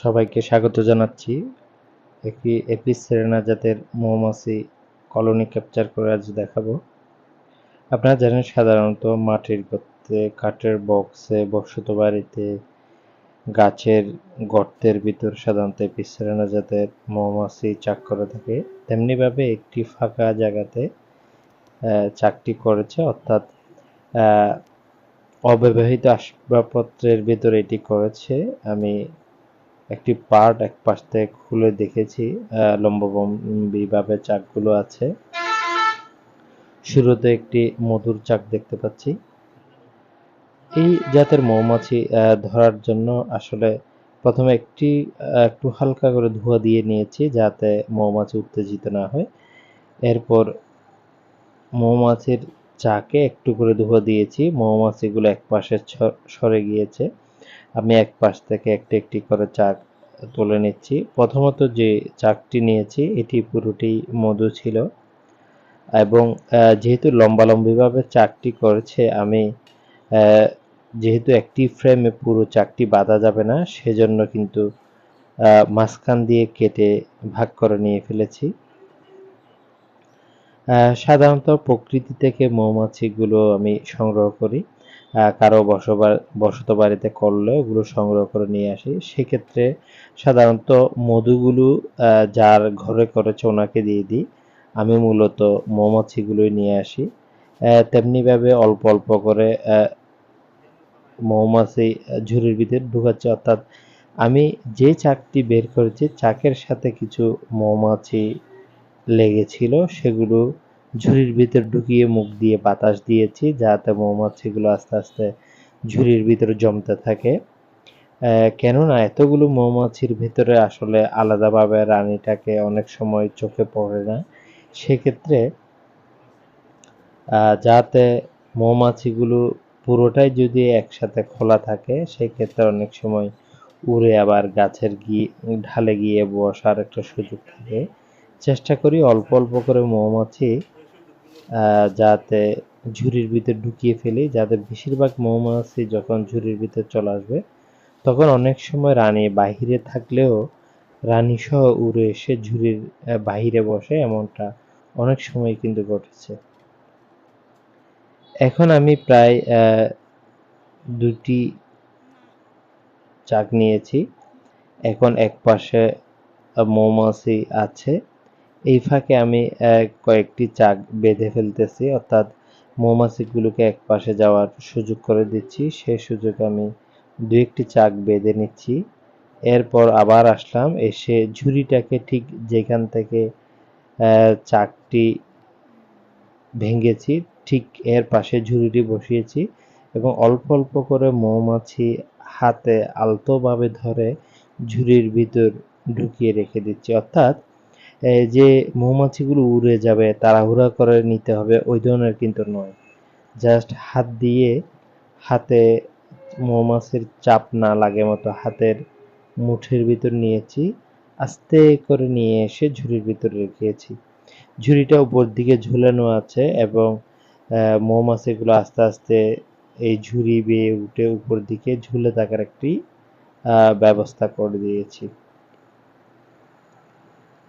সবাইকে স্বাগত জানাচ্ছি। একটি এপিস সেরেনা জাতের মৌমাছি কলোনি ক্যাপচার করে আজ দেখাবো। আপনারা জানেন সাধারণত মাটির গর্তে, কাঠের বক্সে, বসত বাড়িতে, গাছের গর্তের ভিতর সাধারণত এপিস সেরেনা জাতের মৌমাছি চাক করে থাকে। তেমনিভাবে একটি ফাঁকা জায়গাতে চাকটি করেছে, অর্থাৎ অব্যবহৃত আসবাবপত্রের ভিতরে এটি করেছে। আমি একটি পার্ট এক পাশ থেকে খুলে দেখেছি লম্বভাবে চাকগুলো আছে। শুরুতে একটি মধুর চাক দেখতে পাচ্ছি। এই জাতের মৌমাছি ধরার জন্য আসলে প্রথমে একটি একটু হালকা করে ধোয়া দিয়ে নিয়েছি যাতে মৌমাছি উত্তেজিত না হয়। এরপর মৌমাছির চাকে একটু করে ধোয়া দিয়েছি। মৌমাছিগুলো এক পাশে সরে গিয়েছে। আমি এক পাশ থেকে একটি একটি করে চাক তুলে নিচ্ছি। প্রথমত যে চাকটি নিয়েছি, এটি পুরোটি মধু ছিল এবং যেহেতু লম্বালম্বিভাবে চাকটি করেছে, আমি যেহেতু একটি ফ্রেমে পুরো চাকটি বাঁধা যাবে না, সেজন্য কিন্তু মাঝখান দিয়ে কেটে ভাগ করে নিয়ে ফেলেছি। সাধারণত প্রকৃতি থেকে মৌমাছিগুলো আমি সংগ্রহ করি। কারও বসবাস বসত বাড়িতে করলে ওগুলো সংগ্রহ করে নিয়ে আসি। সেক্ষেত্রে সাধারণত মধুগুলো যার ঘরে করেছে ওনাকে দিয়ে দিই। আমি মূলত মৌমাছিগুলোই নিয়ে আসি। তেমনিভাবে অল্প অল্প করে মৌমাছি ঝুড়ির ভিতরে ঢুকাচ্ছে। অর্থাৎ আমি যে চাকটি বের করেছি, চাকের সাথে কিছু মৌমাছি লেগেছিল, সেগুলো ঝুড়ির ভিতর ঢুকিয়ে মুখ দিয়ে বাতাস দিয়েছি, যাতে মৌমাছিগুলো আস্তে আস্তে ঝুড়ির ভিতরে জমতে থাকে। কেননা এতগুলো মৌমাছির ভিতরে আসলে আলাদাভাবে রানীটাকে অনেক সময় চোখে পড়ে না। সেক্ষেত্রে যাতে মৌমাছিগুলো পুরোটাই যদি একসাথে খোলা থাকে, সেক্ষেত্রে অনেক সময় উড়ে আবার গাছের গিয়ে ঢালে গিয়ে বসার একটা সুযোগ থাকে। চেষ্টা করি অল্প অল্প করে মৌমাছি যাতে ঝুড়ির ভিতর ঢুকিয়ে ফেলি, যাতে বেশিরভাগ মৌমাছি যখন ঝুড়ির ভিতর চলে আসবে, তখন অনেক সময় রানী বাহিরে থাকলেও রানী সহ উড়ে এসে ঝুড়ির বাহিরে বসে এমনটা অনেক সময় কিন্তু ঘটেছে। এখন আমি প্রায় দুটি চাক নিয়েছি। এখন এক পাশে মৌমাছি আছে। এই ফাঁকে আমি কয়েকটি চাক বেঁধে ফেলতেছি, অর্থাৎ মৌমাছিগুলোকে এক পাশে যাওয়ার সুযোগ করে দিচ্ছি। সেই সুযোগ আমি দু একটি চাক বেঁধে নিচ্ছি। এরপর আবার আসলাম, এসে ঝুড়িটাকে ঠিক যেখান থেকে চাকটি ভেঙেছি, ঠিক এর পাশে ঝুড়িটি বসিয়েছি এবং অল্প অল্প করে মৌমাছি হাতে আলতোভাবে ধরে ঝুড়ির ভিতর ঢুকিয়ে রেখে দিচ্ছি। অর্থাৎ যে মৌমাছিগুলো উড়ে যাবে, তাড়াহুড়া করে নিতে হবে, ওই ধরনের কিন্তু নয়। জাস্ট হাত দিয়ে হাতে মৌমাছির চাপ না লাগে মতো হাতের মুঠের ভিতর নিয়েছি, আস্তে করে নিয়ে এসে ঝুড়ির ভিতরে রেখেছি। ঝুড়িটা উপর দিকে ঝুলানো আছে এবং মৌমাছিগুলো আস্তে আস্তে এই ঝুড়ি বেয়ে উঠে উপর দিকে ঝুলে থাকার একটি ব্যবস্থা করে দিয়েছি।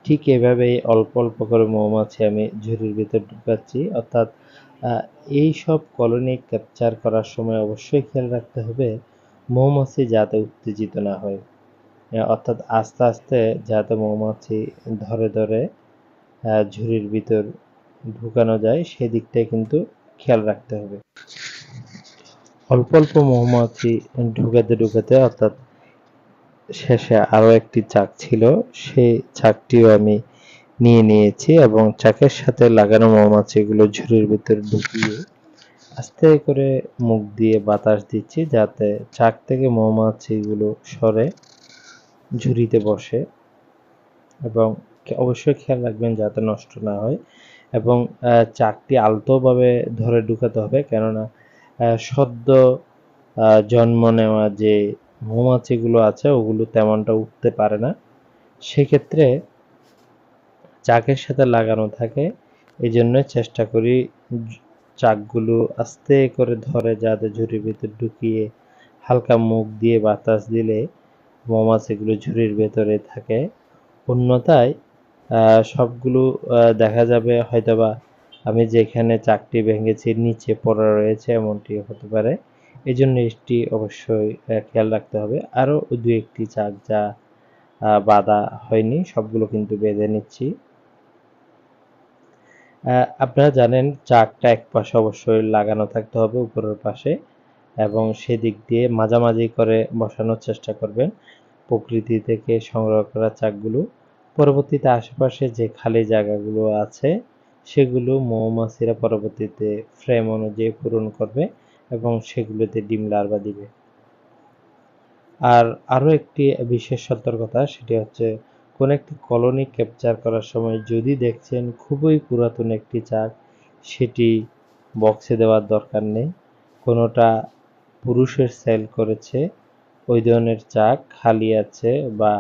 ঠিক এভাবেই অল্প অল্প করে মৌমাছি আমি ঝুড়ির ভিতর ঢুকাচ্ছি। অর্থাৎ এই সব কলোনি ক্যাপচার করার সময় অবশ্যই খেয়াল রাখতে হবে মৌমাছি যাতে উত্তেজিত না হয়। অর্থাৎ আস্তে আস্তে যাতে মৌমাছি ধরে ধরে ঝুড়ির ভিতর ঢুকানো যায়, সেদিকটাই কিন্তু খেয়াল রাখতে হবে। অল্প অল্প মৌমাছি ঢুকাতে ঢুকাতে, অর্থাৎ শেষে আরও একটি চাক ছিল। সেই চাকটিও আমি নিয়ে নিয়েছি এবং চাকের সাথে লাগানো মৌমাছিগুলো ঝুড়ির ভিতরে ঢুকিয়ে আস্তে করে মুখ দিয়ে বাতাস দিচ্ছি যাতে চাক থেকে মৌমাছিগুলো সরে ঝুড়িতে বসে এবং অবশ্যই খেয়াল রাখবেন যাতে নষ্ট না হয় এবং চাকটি আলতোভাবে ধরে ঢুকাতে হবে কেননা সদ্য জন্ম নেওয়া যে মৌমাছিগুলো আছে, ওগুলো তেমনটা উঠতে পারে না। সেক্ষেত্রে চাকের সাথে লাগানো থাকে এই জন্য চেষ্টা করি চাকগুলো আস্তে করে ধরে যাতে ঝুড়ির ভিতর ঢুকিয়ে হালকা মুখ দিয়ে বাতাস দিলে মৌমাছিগুলো ঝুড়ির ভেতরে থাকে। অন্যথায় সবগুলো দেখা যাবে হয়তোবা আমি যেখানে চাকটি ভেঙেছি, নিচে পড়া রয়েছে, এমনটি হতে পারে। এই জন্য এটি অবশ্যই খেয়াল রাখতে হবে। আরও দু একটি চাক যা বাঁধা হয়নি, সবগুলো কিন্তু বেঁধে নিচ্ছি। আপনারা জানেন চাকটা এক পাশে অবশ্যই লাগানো থাকতে হবে উপরের পাশে এবং সেদিক দিয়ে মাঝামাঝি করে বসানোর চেষ্টা করবেন প্রকৃতি থেকে সংগ্রহ করা চাকগুলো। পরবর্তীতে আশেপাশে যে খালি জায়গাগুলো আছে, সেগুলো মৌমাছিরা পরবর্তীতে ফ্রেম অনুযায়ী পূরণ করবে। এবং সেগুলোতে ডিম লার্ভা দিবে। আর আরও একটি বিশেষ সতর্কতা, সেটি হচ্ছে কোন একটি কলোনি ক্যাপচার করার সময় যদি দেখছেন খুবই পুরাতন একটি চাক, সেটি বক্সে দেওয়ার দরকার নেই। কোনোটা পুরুষের সেল করেছে, ওই ধরনের চাক খালি আছে বা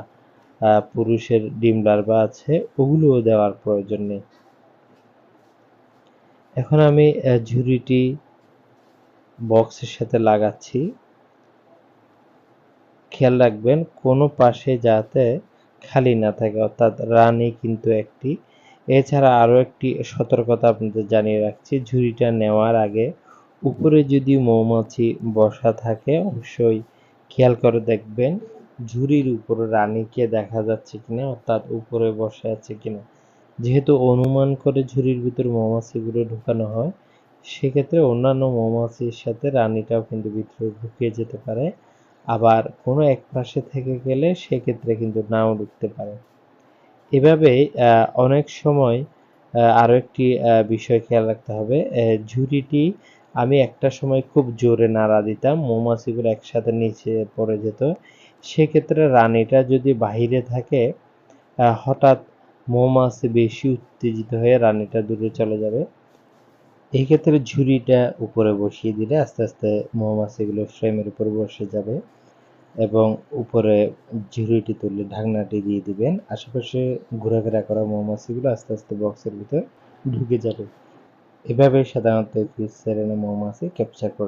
পুরুষের ডিম লার্ভা আছে, ওগুলোও দেওয়ার প্রয়োজন নেই। এখন আমি ঝুড়িটি বক্সের সাথে লাগাচ্ছি। খেয়াল রাখবেন, কোনো পাশে যাতে খালি না থাকে, অর্থাৎ রানী কিন্তু একটি। এছাড়া আরও একটি সতর্কতা আপনাদের জানিয়ে রাখছি, ঝুড়িটা নেওয়ার আগে উপরে যদি মৌমাছি বসা থাকে, অবশ্যই খেয়াল করে দেখবেন ঝুড়ির উপরে রানীকে দেখা যাচ্ছে কিনা, অর্থাৎ উপরে বসে আছে কিনা। যেহেতু অনুমান করে ঝুড়ির ভিতর মৌমাছিগুলো ঢুকানো হয় সেক্ষেত্রে অন্যান্য মৌমাছির সাথে রানীটাও কিন্তু ভিতরে ঢুকে যেতে পারে। আবার কোনো এক পাশে থেকে গেলে সেক্ষেত্রে কিন্তু নাও ঢুকতে পারে। এভাবে অনেক সময় আরও একটি বিষয় খেয়াল রাখতে হবে। ঝুড়িটি আমি একটা সময় খুব জোরে নাড়া দিতাম, মৌমাছিগুলো একসাথে নিচে পড়ে যেত। সেক্ষেত্রে রানীটা যদি বাহিরে থাকে হঠাৎ মৌমাছি বেশি উত্তেজিত হয়ে রানীটা দূরে চলে যাবে। এই ক্ষেত্রে ঝুড়িটা উপরে বসিয়ে দিলে আস্তে আস্তে মৌমাছিগুলো ফ্রেমের উপর বসে যাবে এবং উপরে ঝুড়িটি তুললে ঢাকনাটি দিয়ে দিবেন। আশেপাশে ঘোরাফেরা করা মৌমাছিগুলো আস্তে আস্তে বক্সের ভিতর ঢুকে যাবে। এভাবে সাধারণত ফিস সেরেনে মৌমাছি ক্যাপচার করে